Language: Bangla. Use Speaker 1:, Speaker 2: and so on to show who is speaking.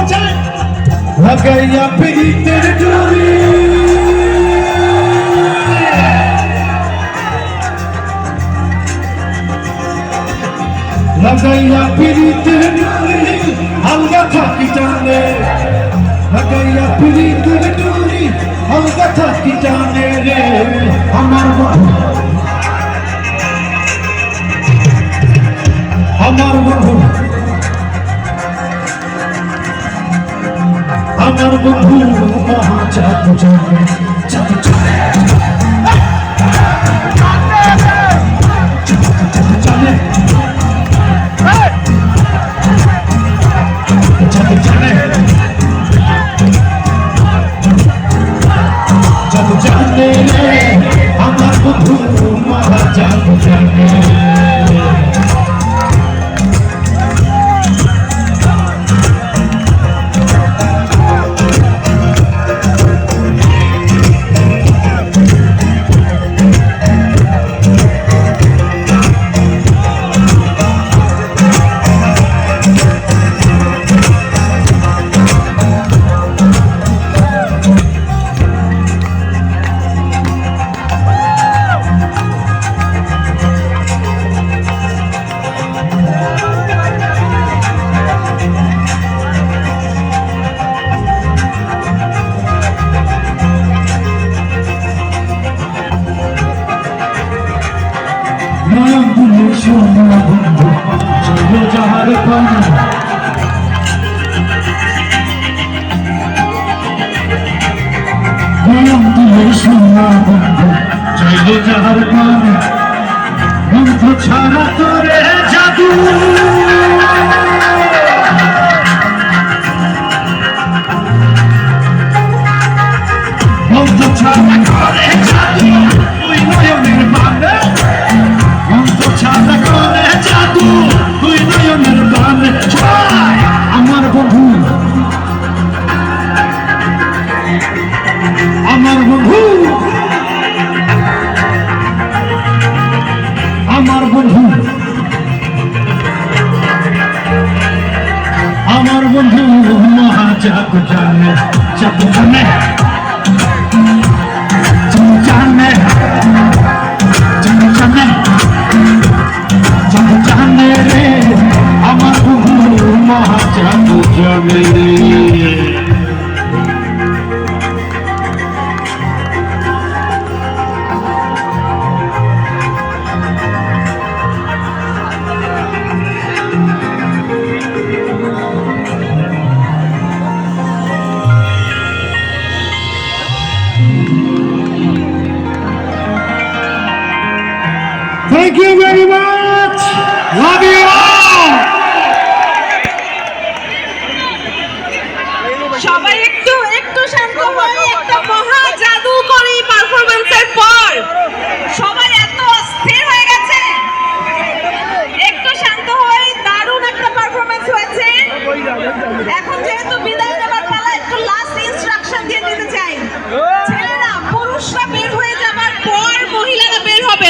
Speaker 1: আছে লাগাইয়া পিরিতের ডুরি লাগাইয়া পিরিতের ডুরি হালকা থাকি টানে লাগাইয়া পিরিতের ডুরি আমার আমার বন্ধু। আমার বন্ধু মহা চাতু জানে চাতু জানে আমার বন্ধু মহা জানে দিলে সোনা বন্ধু চলো যাহার পানে নয়ন দিলে সোনা বন্ধু চলো যাহার পানে ছাড়া তোরে জাদু আমার বন্ধু মহা জাগ জানে জাগ জানে জানে জানে জানে জানে জানে রে আমার বন্ধু Thank you very